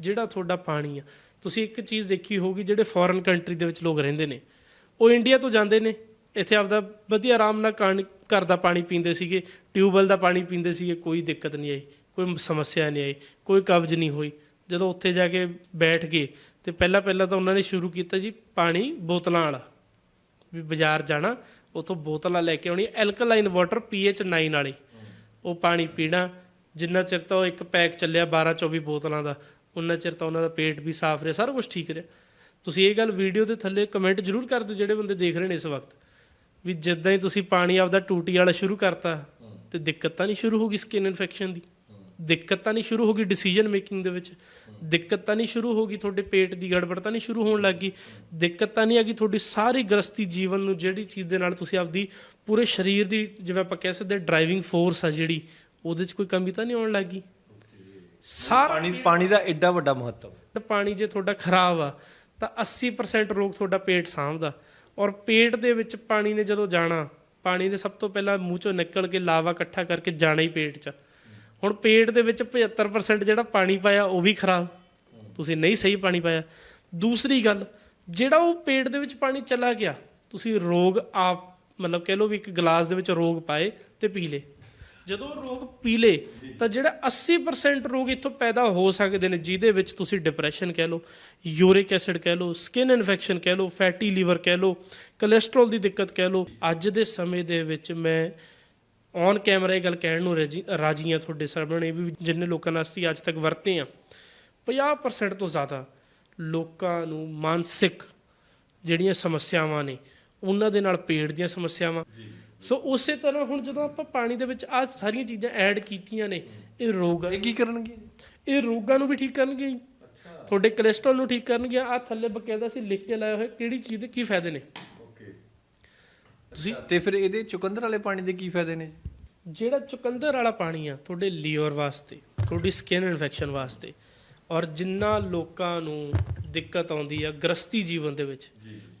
ਜਿਹੜਾ ਤੁਹਾਡਾ ਪਾਣੀ ਆ। ਤੁਸੀਂ ਇੱਕ ਚੀਜ਼ ਦੇਖੀ ਹੋਊਗੀ ਜਿਹੜੇ ਫੋਰਨ ਕੰਟਰੀ ਦੇ ਵਿੱਚ ਲੋਕ ਰਹਿੰਦੇ ਨੇ। ਉਹ ਇੰਡੀਆ ਤੋਂ ਜਾਂਦੇ ਨੇ। ਇੱਥੇ ਆਪਦਾ ਵਧੀਆ ਆਰਾਮ ਨਾਲ ਕਾਣ- ਘਰ ਦਾ ਪਾਣੀ ਪੀਂਦੇ ਸੀਗੇ ਟਿਊਬਵੈਲ ਦਾ ਪਾਣੀ ਪੀਂਦੇ ਸੀਗੇ, ਕੋਈ ਦਿੱਕਤ ਨਹੀਂ ਆਈ, ਕੋਈ ਸਮੱਸਿਆ ਨਹੀਂ ਆਈ, ਕੋਈ ਕਬਜ਼ ਨਹੀਂ ਹੋਈ। ਜਦੋਂ ਉੱਥੇ ਜਾ ਕੇ ਬੈਠ ਗਏ, ਤੇ ਪਹਿਲਾਂ ਪਹਿਲਾਂ ਤਾਂ ਉਹਨਾਂ ਨੇ ਸ਼ੁਰੂ ਕੀਤਾ ਜੀ ਪਾਣੀ ਬੋਤਲਾਂ ਵਾਲਾ। ਵੀ ਬਾਜ਼ਾਰ ਜਾਣਾ, ਉਥੋਂ ਬੋਤਲਾਂ ਲੈ ਕੇ ਆਉਣੀ ਐਲਕਲਾਈਨ ਵਾਟਰ ਪੀਐਚ 9 ਵਾਲੀ। ਉਹ ਪਾਣੀ ਪੀਣਾ, ਜਿੰਨਾ ਚਿਰ ਤਾਂ ਉਹ ਇੱਕ ਪੈਕ ਚੱਲਿਆ 12 24 ਬੋਤਲਾਂ ਦਾ। ਉਹਨਾਂ ਚਿਰ ਤਾਂ ਉਹਨਾਂ ਦਾ ਪੇਟ ਵੀ ਸਾਫ਼ ਰਿਹਾ, ਸਾਰਾ ਕੁਝ ਠੀਕ ਰਿਹਾ। ਤੁਸੀਂ ਇਹ ਗੱਲ ਵੀਡੀਓ ਦੇ ਥੱਲੇ ਕਮੈਂਟ ਜ਼ਰੂਰ ਕਰ ਦਿਓ, ਜਿਹੜੇ ਬੰਦੇ ਦੇਖ ਰਹੇ ਨੇ ਇਸ ਵਕਤ। ਵੀ ਜਿੱਦਾਂ ਹੀ ਤੁਸੀਂ ਪਾਣੀ ਆਪਦਾ ਟੂਟੀ ਵਾਲਾ ਸ਼ੁਰੂ ਕਰਤਾ, ਤੇ ਦਿੱਕਤ ਤਾਂ ਨਹੀਂ ਸ਼ੁਰੂ ਹੋ ਗਈ ਸਕਿਨ ਇਨਫੈਕਸ਼ਨ ਦੀ। ਦਿੱਕਤ ਤਾਂ ਨਹੀਂ ਸ਼ੁਰੂ ਹੋ ਗਈ ਡਿਸੀਜਨ ਮੇਕਿੰਗ ਦੇ ਵਿੱਚ। ਦਿੱਕਤ ਤਾਂ ਨਹੀਂ ਸ਼ੁਰੂ ਹੋ ਗਈ ਤੁਹਾਡੇ ਪੇਟ ਦੀ ਗੜਬੜ ਤਾਂ ਨਹੀਂ ਸ਼ੁਰੂ ਹੋਣ ਲੱਗੀ ਦਿੱਕਤ ਤਾਂ ਨਹੀਂ ਆ ਗਈ ਤੁਹਾਡੀ ਸਾਰੀ ਗ੍ਰਸਤੀ ਜੀਵਨ ਨੂੰ, ਜਿਹੜੀ ਚੀਜ਼ ਦੇ ਨਾਲ ਤੁਸੀਂ ਆਪਦੀ ਪੂਰੇ ਸਰੀਰ ਦੀ, ਜਿਵੇਂ ਆਪਾਂ ਕਹਿ ਸਕਦੇ ਡਰਾਈਵਿੰਗ ਫੋਰਸ ਆ ਜਿਹੜੀ, ਉਹਦੇ 'ਚ ਕੋਈ ਕਮੀ ਤਾਂ ਨਹੀਂ ਆਉਣ ਲੱਗੀ ਸਾਰਾ ਪਾਣੀ ਪਾਣੀ ਦਾ ਐਡਾ ਵੱਡਾ ਮਹੱਤਵ। ਪਾਣੀ ਜੇ ਤੁਹਾਡਾ ਖਰਾਬ ਆ ਤਾਂ 80% ਰੋਗ ਤੁਹਾਡਾ ਪੇਟ ਸਾਂਭਦਾ। ਔਰ ਪੇਟ ਦੇ ਵਿੱਚ ਪਾਣੀ ਨੇ ਜਦੋਂ ਜਾਣਾ ਪਾਣੀ ਨੇ ਸਭ ਤੋਂ ਪਹਿਲਾਂ ਮੂੰਹ ਚੋਂ ਨਿਕਲ ਕੇ ਲਾਵਾ ਇਕੱਠਾ ਕਰਕੇ ਜਾਣਾ ਹੀ ਪੇਟ 'ਚ। ਹੁਣ ਪੇਟ ਦੇ ਵਿੱਚ 75% ਜਿਹੜਾ ਪਾਣੀ ਪਾਇਆ ਉਹ ਵੀ ਖਰਾਬ। ਤੁਸੀਂ ਨਹੀਂ ਸਹੀ ਪਾਣੀ ਪਾਇਆ। ਦੂਸਰੀ ਗੱਲ ਜਿਹੜਾ ਉਹ ਪੇਟ ਦੇ ਵਿੱਚ ਪਾਣੀ ਚਲਾ ਗਿਆ ਤੁਸੀਂ ਰੋਗ ਆਪ ਮਤਲਬ ਕਹਿ ਲਓ ਵੀ ਇੱਕ ਗਲਾਸ ਦੇ ਵਿੱਚ ਰੋਗ ਪਾਏ ਤੇ ਪੀ ਲੇ ਜਦੋਂ ਰੋਗ ਪੀਲੇ, ਤਾਂ ਜਿਹੜਾ 80% ਰੋਗ ਇੱਥੋਂ ਪੈਦਾ ਹੋ ਸਕਦੇ ਨੇ, ਜਿਹਦੇ ਵਿੱਚ ਤੁਸੀਂ ਡਿਪਰੈਸ਼ਨ ਕਹਿ ਲਓ ਯੂਰਿਕ ਐਸਿਡ ਕਹਿ ਲਓ ਸਕਿਨ ਇਨਫੈਕਸ਼ਨ ਕਹਿ ਲਓ ਫੈਟੀ ਲੀਵਰ ਕਹਿ ਲਓ ਕੋਲੇਸਟ੍ਰੋਲ ਦੀ ਦਿੱਕਤ ਕਹਿ ਲਓ, ਅੱਜ ਦੇ ਸਮੇਂ ਦੇ ਵਿੱਚ ਮੈਂ ਔਨ ਕੈਮਰਾ ਇਹ ਗੱਲ ਕਹਿਣ ਨੂੰ ਰਾਜੀ- ਰਾਜੀ ਹਾਂ ਤੁਹਾਡੇ ਸਾਹਮਣੇ ਵੀ ਜਿੰਨੇ ਲੋਕਾਂ ਨਾਲ ਅਸੀਂ ਅੱਜ ਤੱਕ ਵਰਤੇ ਆ 50% ਤੋਂ ਜ਼ਿਆਦਾ ਲੋਕਾਂ ਨੂੰ ਮਾਨਸਿਕ ਜਿਹੜੀਆਂ ਸਮੱਸਿਆਵਾਂ ਨੇ, ਉਹਨਾਂ ਦੇ ਨਾਲ ਪੇਟ ਦੀਆਂ ਸਮੱਸਿਆਵਾਂ ਸੋ ਉਸੇ ਤਰ੍ਹਾਂ ਹੁਣ ਜਦੋਂ ਆਪਾਂ ਪਾਣੀ ਦੇ ਵਿੱਚ ਆ ਸਾਰੀਆਂ ਚੀਜ਼ਾਂ ਐਡ ਕੀਤੀਆਂ ਨੇ ਇਹ ਰੋਗ ਇਹ ਕੀ ਕਰਨਗੇ ਇਹ ਰੋਗਾਂ ਨੂੰ ਵੀ ਠੀਕ ਕਰਨਗੇ। ਤੁਹਾਡੇ ਕੋਲੇਸਟ੍ਰੋਲ ਨੂੰ ਠੀਕ ਕਰਨਗੇ ਆ ਥੱਲੇ ਬਕਾਇਦਾ ਸੀ ਲਿਖ ਕੇ ਲਾਇਆ ਹੋਇਆ ਕਿਹੜੀ ਚੀਜ਼ ਦੇ ਕੀ ਫਾਇਦੇ ਨੇ? ਓਕੇ ਤੁਸੀਂ ਤੇ ਫਿਰ ਇਹਦੇ ਚੁਕੰਦਰ ਵਾਲੇ ਪਾਣੀ ਦੇ ਕੀ ਫਾਇਦੇ ਨੇ ਜਿਹੜਾ ਚੁਕੰਦਰ ਵਾਲਾ ਪਾਣੀ ਆ ਤੁਹਾਡੇ ਲੀਵਰ ਵਾਸਤੇ ਤੁਹਾਡੀ ਸਕਿਨ ਇਨਫੈਕਸ਼ਨ ਵਾਸਤੇ ਔਰ ਜਿੰਨਾ ਲੋਕਾਂ ਨੂੰ ਦਿੱਕਤ ਆਉਂਦੀ ਆ ਗ੍ਰਸਤੀ ਜੀਵਨ ਦੇ ਵਿੱਚ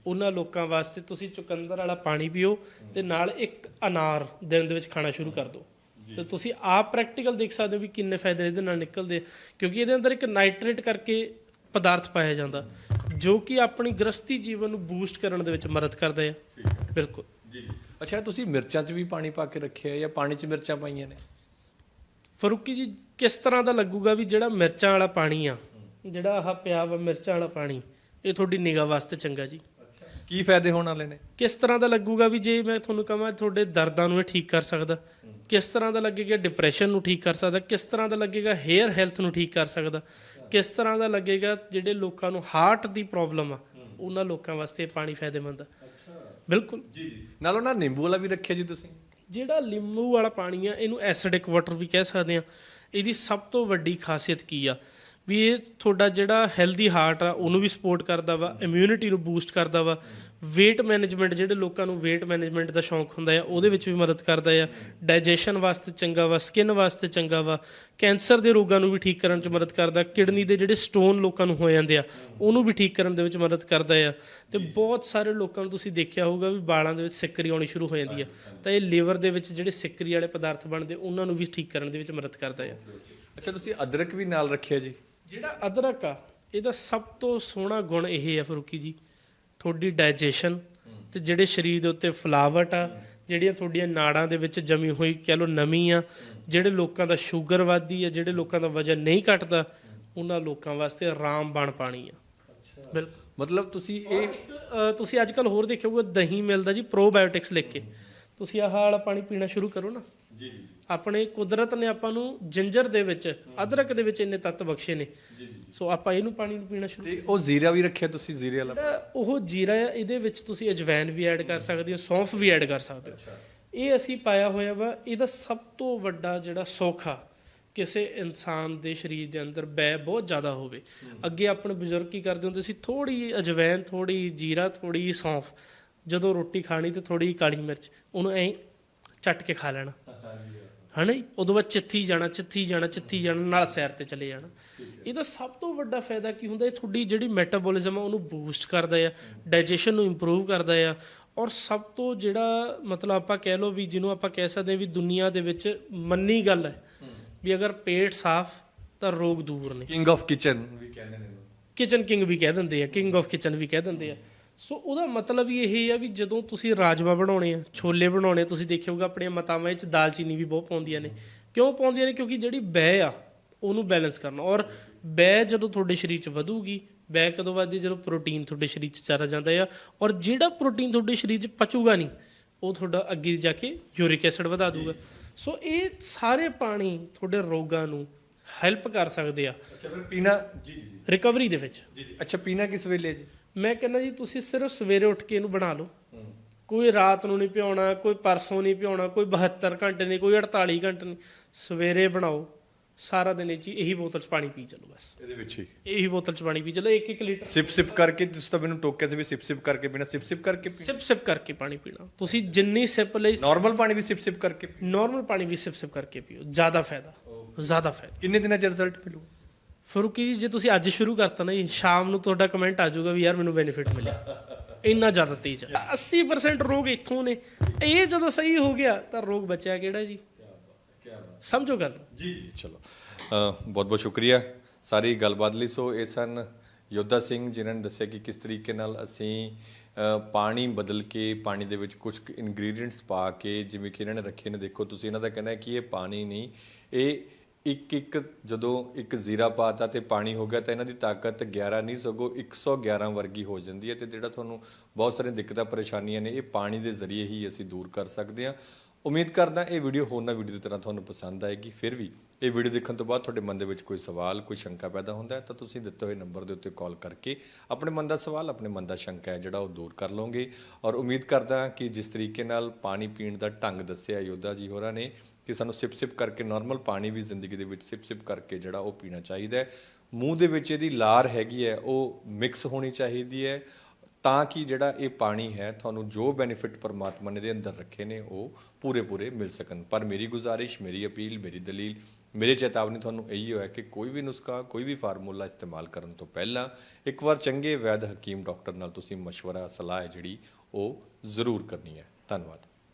ਉਹਨਾਂ ਲੋਕਾਂ ਵਾਸਤੇ ਤੁਸੀਂ ਚੁਕੰਦਰ ਵਾਲਾ ਪਾਣੀ ਪੀਓ ਤੇ ਨਾਲ ਇੱਕ ਅਨਾਰ ਦਿਨ ਦੇ ਵਿੱਚ ਖਾਣਾ ਸ਼ੁਰੂ ਕਰ ਦਿਓ। ਤੇ ਤੁਸੀਂ ਆਪ ਪ੍ਰੈਕਟੀਕਲ ਦੇਖ ਸਕਦੇ ਹੋ ਵੀ ਕਿੰਨੇ ਫਾਇਦੇ ਇਹਦੇ ਨਾਲ ਨਿਕਲਦੇ ਆ। ਕਿਉਂਕਿ ਇਹਦੇ ਅੰਦਰ ਇੱਕ ਨਾਈਟ੍ਰੇਟ ਕਰਕੇ ਪਦਾਰਥ ਪਾਇਆ ਜਾਂਦਾ ਜੋ ਕਿ ਆਪਣੀ ਗ੍ਰਸਤੀ ਜੀਵਨ ਨੂੰ ਬੂਸਟ ਕਰਨ ਦੇ ਵਿੱਚ ਮਦਦ ਕਰਦਾ ਹੈ। ਬਿਲਕੁਲ। ਜੀ। ਅੱਛਾ ਤੁਸੀਂ ਮਿਰਚਾਂ 'ਚ ਵੀ ਪਾਣੀ ਪਾ ਕੇ ਰੱਖਿਆ ਜਾਂ ਪਾਣੀ 'ਚ ਮਿਰਚਾਂ ਪਾਈਆਂ ਨੇ? ਫਰੂਕੀ ਜੀ ਕਿਸ ਤਰ੍ਹਾਂ ਦਾ ਲੱਗੂਗਾ ਵੀ ਜਿਹੜਾ ਮਿਰਚਾਂ ਵਾਲਾ ਪਾਣੀ ਆ ਜਿਹੜਾ ਆਹ ਪਿਆ ਵਾ ਮਿਰਚਾਂ ਵਾਲਾ ਪਾਣੀ ਇਹ ਤੁਹਾਡੀ ਨਿਗਾਹ ਵਾਸਤੇ ਚੰਗਾ ਜੀ। ਕੀ ਫਾਇਦੇ ਹੋਣ ਵਾਲੇ ਨੇ? ਕਿਸ ਤਰ੍ਹਾਂ ਦਾ ਲੱਗੂਗਾ ਵੀ ਜੇ ਮੈਂ ਤੁਹਾਨੂੰ ਕਹਾਂ ਤੁਹਾਡੇ ਦਰਦਾਂ ਨੂੰ ਇਹ ਠੀਕ ਕਰ ਸਕਦਾ? ਕਿਸ ਤਰ੍ਹਾਂ ਦਾ ਲੱਗੇਗਾ ਡਿਪਰੈਸ਼ਨ ਨੂੰ ਠੀਕ ਕਰ ਸਕਦਾ? ਕਿਸ ਤਰ੍ਹਾਂ ਦਾ ਲੱਗੇਗਾ ਹੇਅਰ ਹੈਲਥ ਨੂੰ ਠੀਕ ਕਰ ਸਕਦਾ? ਕਿਸ ਤਰ੍ਹਾਂ ਦਾ ਲੱਗੇਗਾ ਜਿਹੜੇ ਲੋਕਾਂ ਨੂੰ ਹਾਰਟ ਦੀ ਪ੍ਰੋਬਲਮ ਆ ਉਹਨਾਂ ਲੋਕਾਂ ਵਾਸਤੇ ਪਾਣੀ ਫਾਇਦੇਮੰਦ ਆ। ਬਿਲਕੁਲ। ਜੀ ਜੀ। ਨਾਲ ਉਹਨਾਂ ਨਿੰਬੂ ਵਾਲਾ ਵੀ ਰੱਖਿਆ ਜੀ ਤੁਸੀਂ? ਜਿਹੜਾ ਲਿੰਬੂ ਵਾਲਾ ਪਾਣੀ ਆ ਇਹਨੂੰ ਐਸਿਡਿਕ ਵਾਟਰ ਵੀ ਕਹਿ ਸਕਦੇ ਆ। ਇਹਦੀ ਸਭ ਤੋਂ ਵੱਡੀ ਖਾਸੀਅਤ ਕੀ ਆ? ਵੀ ਇਹ ਤੁਹਾਡਾ ਜਿਹੜਾ ਹੈਲਦੀ ਹਾਰਟ ਆ, ਉਹਨੂੰ ਵੀ ਸਪੋਰਟ ਕਰਦਾ ਵਾ ਇਮਿਊਨਿਟੀ ਨੂੰ ਬੂਸਟ ਕਰਦਾ ਵਾ। weight ਮੈਨੇਜਮੈਂਟ ਜਿਹੜੇ ਲੋਕਾਂ ਨੂੰ weight ਮੈਨੇਜਮੈਂਟ ਦਾ ਸ਼ੌਂਕ ਹੁੰਦਾ ਆ, ਉਹਦੇ ਵਿੱਚ ਵੀ ਮਦਦ ਕਰਦਾ ਆ। ਡਾਈਜੈਸ਼ਨ ਵਾਸਤੇ ਚੰਗਾ ਵਾ ਸਕਿਨ ਵਾਸਤੇ ਚੰਗਾ ਵਾ। ਕੈਂਸਰ ਦੇ ਰੋਗਾਂ ਨੂੰ ਵੀ ਠੀਕ ਕਰਨ 'ਚ ਮਦਦ ਕਰਦਾ, ਕਿਡਨੀ ਦੇ ਜਿਹੜੇ ਸਟੋਨ ਲੋਕਾਂ ਨੂੰ ਹੋ ਜਾਂਦੇ ਆ, ਉਹਨੂੰ ਵੀ ਠੀਕ ਕਰਨ ਦੇ ਵਿੱਚ ਮਦਦ ਕਰਦਾ ਆ। ਤੇ ਬਹੁਤ ਸਾਰੇ ਲੋਕਾਂ ਨੂੰ ਤੁਸੀਂ ਦੇਖਿਆ ਹੋਊਗਾ ਵੀ ਵਾਲਾਂ ਦੇ ਵਿੱਚ ਸਿੱਕਰੀ ਆਉਣੀ ਸ਼ੁਰੂ ਹੋ ਜਾਂਦੀ ਆ। ਤਾਂ ਇਹ ਲੀਵਰ ਦੇ ਵਿੱਚ ਜਿਹੜੇ ਸਿੱਕਰੀ ਵਾਲੇ ਪਦਾਰਥ ਬਣਦੇ, ਉਹਨਾਂ ਨੂੰ ਵੀ ਠੀਕ ਕਰਨ ਦੇ ਵਿੱਚ ਮਦਦ ਕਰਦਾ ਆ। ਅੱਛਾ, ਤੁਸੀਂ ਅਦਰਕ ਵੀ ਨਾਲ ਰੱਖਿਆ ਜੀ? ਜਿਹੜਾ ਅਦਰਕ ਆ ਇਹਦਾ ਸਭ ਤੋਂ ਸੋਹਣਾ ਗੁਣ ਇਹ ਹੈ ਫਰੂਕੀ ਜੀ ਤੁਹਾਡੀ ਡਾਈਜੈਸ਼ਨ ਤੇ ਜਿਹੜੇ ਸਰੀਰ ਦੇ ਉੱਤੇ ਫਲਾਵਟ ਆ ਜਿਹੜੀਆਂ ਤੁਹਾਡੀਆਂ ਨਾੜਾਂ ਦੇ ਵਿੱਚ ਜਮੀ ਹੋਈ ਕਹਿ ਲਓ ਨਮੀ ਆ ਜਿਹੜੇ ਲੋਕਾਂ ਦਾ ਸ਼ੂਗਰ ਵੱਧਦੀ ਆ ਜਿਹੜੇ ਲੋਕਾਂ ਦਾ ਵਜਨ ਨਹੀਂ ਘਟਦਾ ਉਹਨਾਂ ਲੋਕਾਂ ਵਾਸਤੇ ਆਰਾਮ ਬਣ ਪਾਣੀ ਆ। ਬਿਲਕੁਲ। ਮਤਲਬ ਤੁਸੀਂ ਇਹ ਤੁਸੀਂ ਅੱਜ ਕੱਲ ਹੋਰ ਦੇਖਿਆ ਹੋਊਗਾ ਦਹੀਂ ਮਿਲਦਾ ਜੀ ਪ੍ਰੋਬਾਇਓਟਿਕਸ ਲਿਖ ਕੇ। ਤੁਸੀਂ ਆਹ ਵਾਲਾ ਪਾਣੀ ਪੀਣਾ ਸ਼ੁਰੂ ਕਰੋ ਨਾ। ਜੀ ਜੀ ਆਪਣੇ ਕੁਦਰਤ ਨੇ ਆਪਾਂ ਨੂੰ ਜਿੰਜਰ ਦੇ ਵਿੱਚ ਅਦਰਕ ਦੇ ਵਿੱਚ ਇੰਨੇ ਤੱਤ ਬਖਸ਼ੇ ਨੇ। ਸੋ ਆਪਾਂ ਇਹਨੂੰ ਪਾਣੀ ਨੂੰ ਪੀਣਾ ਸ਼ੁਰੂ ਤੇ ਉਹ ਜ਼ੀਰਾ ਵੀ ਰੱਖਿਆ ਤੁਸੀਂ ਜ਼ੀਰੇ ਵਾਲਾ ਉਹ ਜੀਰਾ ਇਹਦੇ ਵਿੱਚ ਤੁਸੀਂ ਅਜਵੈਨ ਵੀ ਐਡ ਕਰ ਸਕਦੇ ਹੋ ਸੌਂਫ ਵੀ ਐਡ ਕਰ ਸਕਦੇ ਹੋ। ਇਹ ਅਸੀਂ ਪਾਇਆ ਹੋਇਆ ਵਾ ਇਹਦਾ ਸਭ ਤੋਂ ਵੱਡਾ ਜਿਹੜਾ ਸੁੱਖ ਕਿਸੇ ਇਨਸਾਨ ਦੇ ਸਰੀਰ ਦੇ ਅੰਦਰ ਬੈ ਬਹੁਤ ਜ਼ਿਆਦਾ ਹੋਵੇ। ਅੱਗੇ ਆਪਣੇ ਬਜ਼ੁਰਗ ਕੀ ਕਰਦੇ ਹੁੰਦੇ ਸੀ ਥੋੜੀ ਅਜਵੈਨ ਥੋੜੀ ਜੀਰਾ ਥੋੜੀ ਸੌਂਫ। ਜਦੋਂ ਰੋਟੀ ਖਾਣੀ ਤੇ ਥੋੜੀ ਕਾਲੀ ਮਿਰਚ ਉਹਨੂੰ ਐਂ ਚੱਟ ਕੇ ਖਾ ਲੈਣਾ। ਹਨਾ ਉਦੋਂ ਬਾਅਦ ਚਿੱਥੀ ਜਾਣਾ ਚਿੱਥੀ ਜਾਣਾ ਚਿੱਥੀ ਜਾਣਾ ਨਾਲ ਸੈਰ ਤੇ ਚਲੇ ਜਾਣਾ। ਇਹਦਾ ਸਭ ਤੋਂ ਵੱਡਾ ਫਾਇਦਾ ਕੀ ਹੁੰਦਾ ਇਹ ਤੁਹਾਡੀ ਜਿਹੜੀ ਮੈਟਾਬੋਲਿਜ਼ਮ ਆ ਉਹਨੂੰ ਬੂਸਟ ਕਰਦਾ ਆ ਡਾਈਜੈਸ਼ਨ ਨੂੰ ਇੰਪਰੂਵ ਕਰਦਾ ਆ। ਔਰ ਸਭ ਤੋਂ ਜਿਹੜਾ ਮਤਲਬ ਆਪਾਂ ਕਹਿ ਲਓ ਵੀ ਜਿਹਨੂੰ ਆਪਾਂ ਕਹਿ ਸਕਦੇ ਹਾਂ ਵੀ ਦੁਨੀਆ ਦੇ ਵਿੱਚ ਮੰਨੀ ਗੱਲ ਹੈ ਵੀ ਅਗਰ ਪੇਟ ਸਾਫ਼ ਤਾਂ ਰੋਗ ਦੂਰ ਨੇ। ਕਿੰਗ ਆਫ ਕਿਚਨ ਵੀ ਕਹਿੰਦੇ ਨੇ। ਕਿਚਨ ਕਿੰਗ ਵੀ ਕਹਿ ਦਿੰਦੇ ਆ ਕਿੰਗ ਆਫ ਕਿਚਨ ਵੀ ਕਹਿ ਦਿੰਦੇ ਆ। ਸੋ ਉਹਦਾ ਮਤਲਬ ਹੀ ਇਹ ਆ ਵੀ ਜਦੋਂ ਤੁਸੀਂ ਰਾਜਮਾ ਬਣਾਉਣੇ ਆ ਛੋਲੇ ਬਣਾਉਣੇ ਤੁਸੀਂ ਦੇਖਿਆ ਹੋਊਗਾ ਆਪਣੀਆਂ ਮਾਤਾਵਾਂ ਵਿੱਚ ਦਾਲਚੀਨੀ ਵੀ ਬਹੁਤ ਪਾਉਂਦੀਆਂ ਨੇ। ਕਿਉਂ ਪਾਉਂਦੀਆਂ ਨੇ? ਕਿਉਂਕਿ ਜਿਹੜੀ ਬੈ ਆ ਉਹਨੂੰ ਬੈਲੈਂਸ ਕਰਨਾ। ਔਰ ਬੈ ਜਦੋਂ ਤੁਹਾਡੇ ਸਰੀਰ 'ਚ ਵਧੂਗੀ ਬੈ ਕਦੋਂ ਵਧਦੀ? ਜਦੋਂ ਪ੍ਰੋਟੀਨ ਤੁਹਾਡੇ ਸਰੀਰ 'ਚ ਚਲਾ ਜਾਂਦਾ ਆ। ਔਰ ਜਿਹੜਾ ਪ੍ਰੋਟੀਨ ਤੁਹਾਡੇ ਸਰੀਰ 'ਚ ਪਚੂਗਾ ਨਹੀਂ ਉਹ ਤੁਹਾਡਾ ਅੱਗੇ ਜਾ ਕੇ ਯੂਰਿਕ ਐਸਿਡ ਵਧਾ ਦੂਗਾ। ਸੋ ਇਹ ਸਾਰੇ ਪਾਣੀ ਤੁਹਾਡੇ ਰੋਗਾਂ ਨੂੰ ਹੈਲਪ ਕਰ ਸਕਦੇ ਆ। ਅੱਛਾ ਫਿਰ ਪੀਣਾ ਜੀ ਜੀ ਰਿਕਵਰੀ ਦੇ ਵਿੱਚ। ਜੀ ਜੀ। ਅੱਛਾ ਪੀਣਾ ਕਿਸ ਵੇਲੇ ਜੀ? ਮੈਂ ਕਹਿੰਦਾ ਜੀ ਤੁਸੀਂ ਸਿਰਫ ਸਵੇਰੇ ਉੱਠ ਕੇ ਇਹਨੂੰ ਬਣਾ ਲਓ। ਕੋਈ ਰਾਤ ਨੂੰ ਨਹੀਂ ਪਿਉਣਾ ਕੋਈ ਪਰਸੋਂ ਨਹੀਂ ਪਿਉਣਾ ਕੋਈ 72 ਘੰਟੇ ਨਹੀਂ ਕੋਈ 48 ਘੰਟੇ ਨਹੀਂ। ਸਵੇਰੇ ਬਣਾਓ ਸਾਰਾ ਦਿਨ ਇਹ ਹੀ ਇਹੀ ਬੋਤਲ 'ਚ ਪਾਣੀ ਪੀ ਚੱਲੋ ਬਸ। ਇਹਦੇ ਵਿੱਚ ਹੀ। ਇਹੀ ਬੋਤਲ 'ਚ ਪਾਣੀ ਪੀ ਚੱਲੋ 1-1 ਲੀਟਰ। ਸਿਪ ਸਿਪ ਕਰਕੇ ਤੁਸੀਂ ਤਾਂ ਮੈਨੂੰ ਟੋਕਿਆ ਸੀ ਵੀ ਸਿਪ ਸਿਪ ਕਰਕੇ ਪੀਣਾ ਸਿਪ ਸਿਪ ਕਰਕੇ ਸਿਪ ਸਿਪ ਕਰਕੇ ਪਾਣੀ ਪੀਣਾ। ਤੁਸੀਂ ਜਿੰਨੀ ਸਿਪ ਲਈ ਨਾਰਮਲ ਪਾਣੀ ਵੀ ਸਿਪ ਸਿਪ ਕਰਕੇ ਪੀਣਾ। ਨਾਰਮਲ ਪਾਣੀ ਵੀ ਸਿਪ ਸਿਪ ਕਰਕੇ ਪੀਓ ਜ਼ਿਆਦਾ ਫਾਇਦਾ ਜ਼ਿਆਦਾ ਫਾਇਦਾ। ਕਿੰਨੇ ਦਿਨਾਂ ਚ ਰਿਜ਼ਲਟ ਮਿਲੂ ਫਰੂਕੀ ਜੀ, ਜੇ ਤੁਸੀਂ ਅੱਜ ਸ਼ੁਰੂ ਕਰਤਾ ਨਾ ਜੀ, ਸ਼ਾਮ ਨੂੰ ਤੁਹਾਡਾ ਕਮੈਂਟ ਆ ਜਾਊਗਾ ਵੀ ਯਾਰ ਮੈਨੂੰ ਬੈਨੀਫਿਟ ਮਿਲਿਆ। ਇੰਨਾ ਜ਼ਿਆਦਾ ਤੇਜ਼ ਹੈ 80% ਰੋਗ ਇੱਥੋਂ ਨੇ। ਇਹ ਜਦੋਂ ਸਹੀ ਹੋ ਗਿਆ, ਤਾਂ ਰੋਗ ਬਚਿਆ ਕਿਹੜਾ ਜੀ? ਸਮਝੋ ਗੱਲ। ਜੀ ਜੀ, ਚਲੋ। ਬਹੁਤ ਬਹੁਤ ਸ਼ੁਕਰੀਆ। ਸਾਰੀ ਗੱਲਬਾਤ ਲਈ ਸੋ ਇਹ ਸਨ ਯੋਧਾ ਸਿੰਘ, ਜਿਨ੍ਹਾਂ ਨੇ ਦੱਸਿਆ ਕਿ ਕਿਸ ਤਰੀਕੇ ਨਾਲ ਅਸੀਂ ਪਾਣੀ ਬਦਲ ਕੇ, ਪਾਣੀ ਦੇ ਵਿੱਚ ਕੁਝ ਇਨਗਰੀਡੀਅੰਟਸ ਪਾ ਕੇ, ਜਿਵੇਂ ਕਿ ਇਹਨਾਂ ਨੇ ਰੱਖੇ ਨੇ, ਦੇਖੋ, ਤੁਸੀਂ ਇਹਨਾਂ ਦਾ ਕਹਿਣਾ ਹੈ ਕਿ ਇਹ ਪਾਣੀ ਨਹੀਂ, ਇਹ ਇੱਕ ਇੱਕ ਜਦੋਂ ਇੱਕ ਜ਼ੀਰਾ ਪਾਤਾ ਤੇ ਪਾਣੀ ਹੋ ਗਿਆ ਤਾਂ ਇਹਨਾਂ ਦੀ ਤਾਕਤ 11 ਨਹੀਂ, ਸਗੋਂ 111 ਵਰਗੀ ਹੋ ਜਾਂਦੀ ਹੈ ਤੇ ਜਿਹੜਾ ਤੁਹਾਨੂੰ ਬਹੁਤ ਸਾਰੀਆਂ ਦਿੱਕਤਾਂ, ਪਰੇਸ਼ਾਨੀਆਂ ਨੇ, ਇਹ ਪਾਣੀ ਦੇ ਜ਼ਰੀਏ ਹੀ ਅਸੀਂ ਦੂਰ ਕਰ ਸਕਦੇ ਹਾਂ। ਉਮੀਦ ਕਰਦਾ ਇਹ ਵੀਡੀਓ ਹੋਰਨਾਂ ਵੀਡੀਓ ਦੀ ਤਰ੍ਹਾਂ ਤੁਹਾਨੂੰ ਪਸੰਦ ਆਏਗੀ। ਫਿਰ ਵੀ ਇਹ ਵੀਡੀਓ ਦੇਖਣ ਤੋਂ ਬਾਅਦ ਤੁਹਾਡੇ ਮਨ ਦੇ ਵਿੱਚ ਕੋਈ ਸਵਾਲ, ਕੋਈ ਸ਼ੰਕਾ ਪੈਦਾ ਹੁੰਦਾ ਹੈ ਤਾਂ ਤੁਸੀਂ ਦਿੱਤੇ ਹੋਏ ਨੰਬਰ ਦੇ ਉੱਤੇ ਕਾਲ ਕਰਕੇ ਆਪਣੇ ਮਨ ਦਾ ਸਵਾਲ, ਆਪਣੇ ਮਨ ਦਾ ਸ਼ੰਕਾ ਹੈ ਜਿਹੜਾ ਉਹ ਦੂਰ ਕਰ ਲਓਗੇ। ਔਰ ਉਮੀਦ ਕਰਦਾ ਕਿ ਜਿਸ ਤਰੀਕੇ ਨਾਲ ਪਾਣੀ ਪੀਣ ਦਾ ਢੰਗ ਦੱਸਿਆ ਯੋਧਾ ਜੀ ਹੋਰਾਂ ਨੇ ਕਿ ਸਾਨੂੰ ਸਿਪ ਸਿਪ ਕਰਕੇ ਨਾਰਮਲ ਪਾਣੀ ਵੀ ਜ਼ਿੰਦਗੀ ਦੇ ਵਿੱਚ ਸਿਪ ਸਿਪ ਕਰਕੇ ਜਿਹੜਾ ਉਹ ਪੀਣਾ ਚਾਹੀਦਾ ਹੈ। ਮੂੰਹ ਦੇ ਵਿੱਚ ਇਹਦੀ ਲਾਰ ਹੈਗੀ ਹੈ, ਉਹ ਮਿਕਸ ਹੋਣੀ ਚਾਹੀਦੀ ਹੈ। ਤਾਂ ਕਿ ਜਿਹੜਾ ਇਹ ਪਾਣੀ ਹੈ ਤੁਹਾਨੂੰ ਜੋ ਬੈਨੀਫਿਟ ਪਰਮਾਤਮਾ ਨੇ ਦੇ ਅੰਦਰ ਰੱਖੇ ਨੇ ਉਹ ਪੂਰੇ ਪੂਰੇ ਮਿਲ ਸਕਣ ਪਰ ਮੇਰੀ ਗੁਜ਼ਾਰਿਸ਼ ਮੇਰੀ ਅਪੀਲ ਮੇਰੀ ਦਲੀਲ ਮੇਰੇ ਚੇਤਾਵਨੀ ਤੁਹਾਨੂੰ ਇਹੀ ਹੋਇਆ ਕਿ ਕੋਈ ਵੀ ਨੁਸਖਾ ਕੋਈ ਵੀ ਫਾਰਮੂਲਾ ਇਸਤੇਮਾਲ ਕਰਨ ਤੋਂ ਪਹਿਲਾਂ ਇੱਕ ਵਾਰ ਚੰਗੇ ਵੈਦ ਹਕੀਮ ਡਾਕਟਰ ਨਾਲ ਤੁਸੀਂ مشورہ ਸਲਾਹ ਹੈ ਜਿਹੜੀ ਉਹ ਜ਼ਰੂਰ ਕਰਨੀ ਹੈ ਧੰਨਵਾਦ